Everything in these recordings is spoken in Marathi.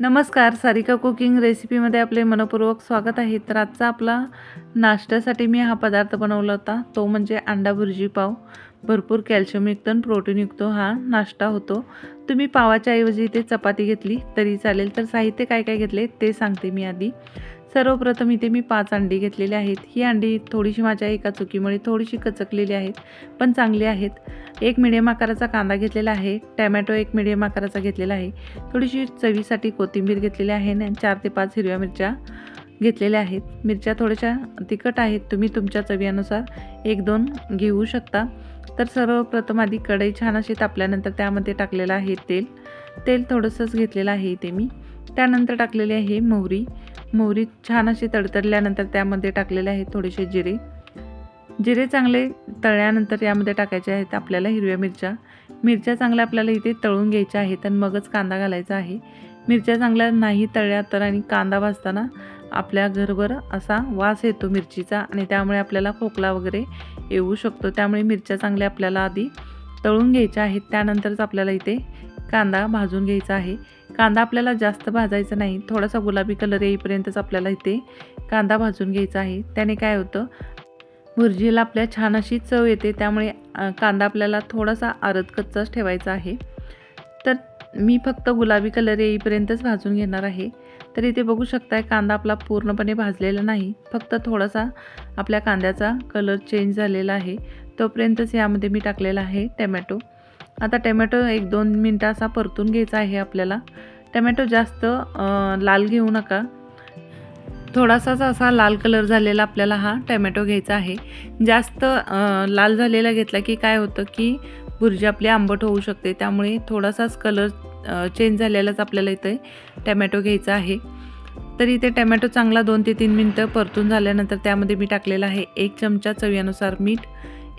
नमस्कार सारिका कुकिंग रेसिपीमध्ये आपले मनपूर्वक स्वागत आहे. तर आजचा आपला नाश्त्यासाठी मी हा पदार्थ बनवला होता. तो म्हणजे अंडा भुर्जी पाव. भरपूर कॅल्शियमयुक्त आणि प्रोटीनयुक्त हा नाश्ता होतो. तुम्ही पावाच्या ऐवजी इथे चपाती घेतली तरी चालेल. तर साहित्य काय काय घेतले ते सांगते मी आधी. सर्वप्रथम इथे मी पाच अंडी घेतलेली आहेत. ही अंडी थोडीशी माझ्या एका चुकीमुळे थोडीशी कचकलेली आहेत पण चांगली आहेत. एक मिडियम आकाराचा कांदा घेतलेला आहे टॅमॅटो एक मिडियम आकाराचा घेतलेला आहे. थोडीशी चवीसाठी कोथिंबीर घेतलेली आहे आणि चार ते पाच हिरव्या मिरच्या घेतलेल्या आहेत. मिरच्या थोड्याशा तिखट आहेत तुम्ही तुमच्या चवीनुसार एक दोन घेऊ शकता. तर सर्वप्रथम आधी कढई छान अशी तापल्यानंतर त्यामध्ये टाकलेलं आहे तेल. तेल थोडंसंच घेतलेलं आहे इथे मी. त्यानंतर टाकलेली आहे मोहरी. मोहरी छान अशी तडतडल्यानंतर त्यामध्ये टाकलेले आहेत थोडेसे जिरे. जिरे चांगले तळल्यानंतर यामध्ये टाकायचे आहेत आपल्याला हिरव्या मिरच्या. मिरच्या चांगल्या आपल्याला इथे तळून घ्यायच्या आहेत आणि मगच कांदा घालायचा आहे. मिरच्या चांगल्या नाही तळल्या तर आणि कांदा भाजताना आपल्या घरभर असा वास येतो मिरचीचा आणि त्यामुळे आपल्याला खोकला वगैरे येऊ शकतो. त्यामुळे मिरच्या चांगल्या आपल्याला आधी तळून घ्यायच्या आहेत. त्यानंतरच आपल्याला इथे कांदा भाजून घ्यायचा आहे. कांदा आपल्याला जास्त भाजायचा नाही. थोडासा गुलाबी कलर येईपर्यंतच आपल्याला इथे कांदा भाजून घ्यायचा आहे. त्याने काय होतं? भुर्जीला आपल्या छान अशी चव येते. त्यामुळे कांदा आपल्याला थोडासा आरत कच्चाच ठेवायचा आहे. तर मी फक्त गुलाबी कलर येईपर्यंतच भाजून घेणार आहे. तर इथे बघू शकताय कांदा आपला पूर्णपणे भाजलेला नाही. फक्त थोडासा आपल्या कांद्याचा कलर चेंज झालेला आहे. तोपर्यंतच यामध्ये मी टाकलेला आहे टमॅटो. आता टमॅटो एक दोन मिनटं असा परतून घ्यायचा आहे आपल्याला. टमॅटो जास्त लाल घेऊ नका. थोडासाच असा लाल कलर झालेला आपल्याला हा टमॅटो घ्यायचा आहे. जास्त लाल झालेला घेतला की काय होतं की भुर्जी आपली आंबट होऊ शकते. त्यामुळे थोडासाच कलर चेंज झालेलाच आपल्याला इथे टमॅटो घ्यायचा आहे. तर इथे टमॅटो चांगला दोन ते तीन मिनटं परतून झाल्यानंतर त्यामध्ये मी टाकलेला आहे एक चमचा चवीनुसार मीठ.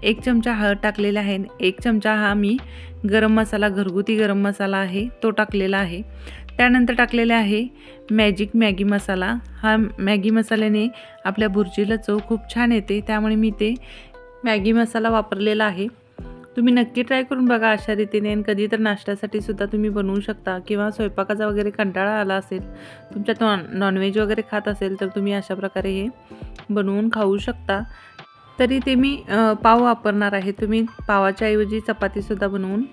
एक चमचा हळद टाकलेला आहे. आणि एक चमचा हा मी गरम मसाला घरगुती गरम मसाला आहे तो टाकलेला आहे. त्यानंतर टाकलेले आहे मॅजिक मॅगी मसाला. हा मॅगी मसाल्याने आपल्या भुर्जीला चव खूप छान येते. त्यामुळे मी ते मॅगी मसाला वापरलेला आहे. तुम्ही नक्की ट्राय करून बघा अशा रीतीने आणि कधी तर नाश्त्यासाठी सुद्धा तुम्ही बनवू शकता किंवा स्वयंपाकाचा वगैरे कंटाळा आला असेल तुमच्यात नॉन नॉनव्हेज वगैरे खात असेल तर तुम्ही अशा प्रकारे हे बनवून खाऊ शकता. तरी ते मी पाव वापरणार आहे. तुम्ही पावाच्या ऐवजी चपातीसुद्धा बनवून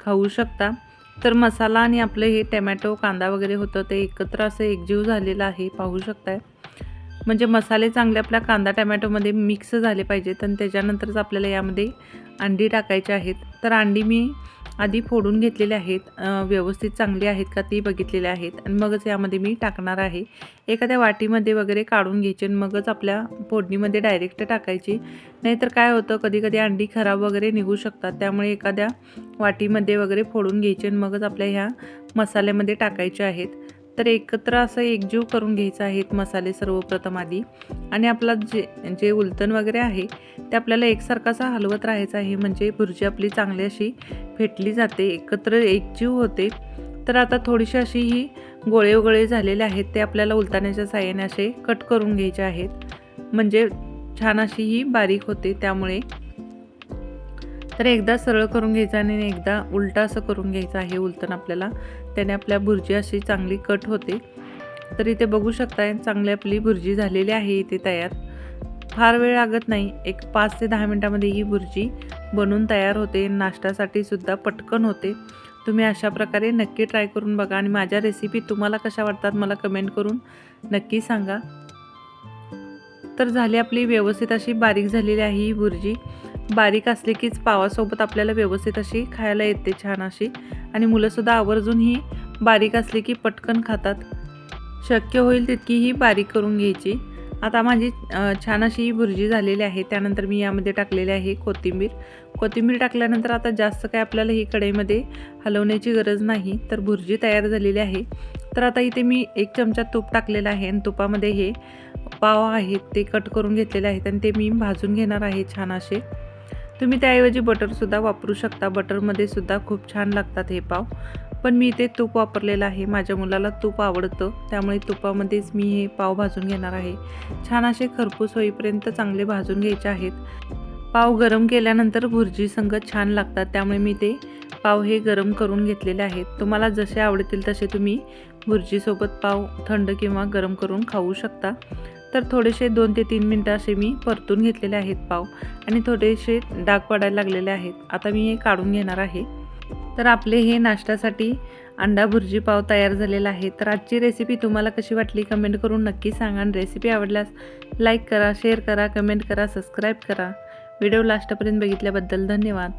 खाऊ शकता. तर मसाला आणि आपलं हे टमॅटो कांदा वगैरे होतं ते एकत्र असं एकजीव झालेलं आहे पाहू शकताय. म्हणजे मसाले चांगले आपल्या कांदा टमॅटोमध्ये मिक्स झाले पाहिजेत आणि त्याच्यानंतरच आपल्याला यामध्ये अंडी टाकायची आहेत. तर अंडी मी आधी फोडून घेतलेले आहेत व्यवस्थित चांगले आहेत का ती बघितलेले आहेत. आणि मगच यामध्ये मी टाकणार आहे. एखाद्या वाटीमध्ये वगैरे काढून घ्यायचे आणि मगच आपल्या फोडणीमध्ये डायरेक्ट टाकायची. नाहीतर काय होतं कधी कधी अंडी खराब वगैरे निघू शकतात. त्यामुळे एखाद्या वाटीमध्ये वगैरे फोडून घ्यायचे आणि मगच आपल्या ह्या मसाल्यामध्ये टाकायचे आहेत. तर एकत्र असं एकजीव करून घ्यायचं आहेत मसाले सर्वप्रथम आधी. आणि आपला जे जे उलतण वगैरे आहे ते आपल्याला एकसारखासा हलवत राहायचं आहे. म्हणजे भुर्जी आपली चांगली अशी फेटली जाते एकत्र एकजीव होते. तर आता थोडीशी अशी ही गोळे गोळे झालेले आहेत ते आपल्याला उलताण्याच्या साह्याने असे कट करून घ्यायचे आहेत. म्हणजे छान अशी ही बारीक होते त्यामुळे. तर एकदा सरळ करून घ्यायचं आणि एकदा उलटा असं करून घ्यायचं आहे उलटण आपल्याला. त्याने आपल्या भुर्जी अशी चांगली कट होते. तर इथे बघू शकताय चांगली आपली भुर्जी झालेली आहे इथे तयार. फार वेळ लागत नाही. एक पाच ते दहा मिनटामध्ये ही भुर्जी बनून तयार होते. नाश्त्यासाठी सुद्धा पटकन होते. तुम्ही अशा प्रकारे नक्की ट्राय करून बघा आणि माझ्या रेसिपी तुम्हाला कशा वाटतात मला कमेंट करून नक्की सांगा. तर झाली आपली व्यवस्थित अशी बारीक झालेली आहे ही भुर्जी. बारीक असली कीच पावासोबत आपल्याला व्यवस्थित अशी खायला येते छान अशी. आणि मुलंसुद्धा आवर्जून ही बारीक असली की पटकन खातात. शक्य होईल तितकी ही बारीक करून घ्यायची. आता माझी छान अशी ही भुर्जी झालेली आहे. त्यानंतर मी यामध्ये टाकलेली आहे कोथिंबीर. कोथिंबीर टाकल्यानंतर आता जास्त काय आपल्याला ही कढईमध्ये हलवण्याची गरज नाही. तर भुर्जी तयार झालेली आहे. तर आता इथे मी एक चमचा तूप टाकलेलं आहे आणि तुपामध्ये हे पाव आहेत ते कट करून घेतलेले आहेत आणि ते मी भाजून घेणार आहे छान असे. तुम्ही त्याऐवजी बटरसुद्धा वापरू शकता. बटरमध्ये सुद्धा खूप छान लागतात हे पाव. पण मी इथे तूप वापरलेलं आहे. माझ्या मुलाला तूप आवडतं. त्यामुळे तुपामध्येच मी हे पाव भाजून घेणार आहे. छान असे खरपूस होईपर्यंत चांगले भाजून घ्यायचे आहेत. पाव गरम केल्यानंतर भुर्जी संगत छान लागतात. त्यामुळे मी ते पाव हे गरम करून घेतलेले आहेत. तुम्हाला जसे आवडतील तसे तुम्ही भुर्जीसोबत पाव थंड किंवा गरम करून खाऊ शकता. तर थोडेसे दोन ते तीन मिनटं असे मी परतून घेतलेले आहेत पाव आणि थोडेसे डाग पडायला लागलेले आहेत. आता मी हे काढून घेणार आहे. तर आपले हे नाश्त्यासाठी अंडा भुर्जी पाव तयार झालेला आहे. तर आजची रेसिपी तुम्हाला कशी वाटली कमेंट करून नक्की सांगा आणि रेसिपी आवडल्यास लाईक करा शेअर करा कमेंट करा सबस्क्राईब करा. व्हिडिओ लास्टपर्यंत बघितल्याबद्दल धन्यवाद.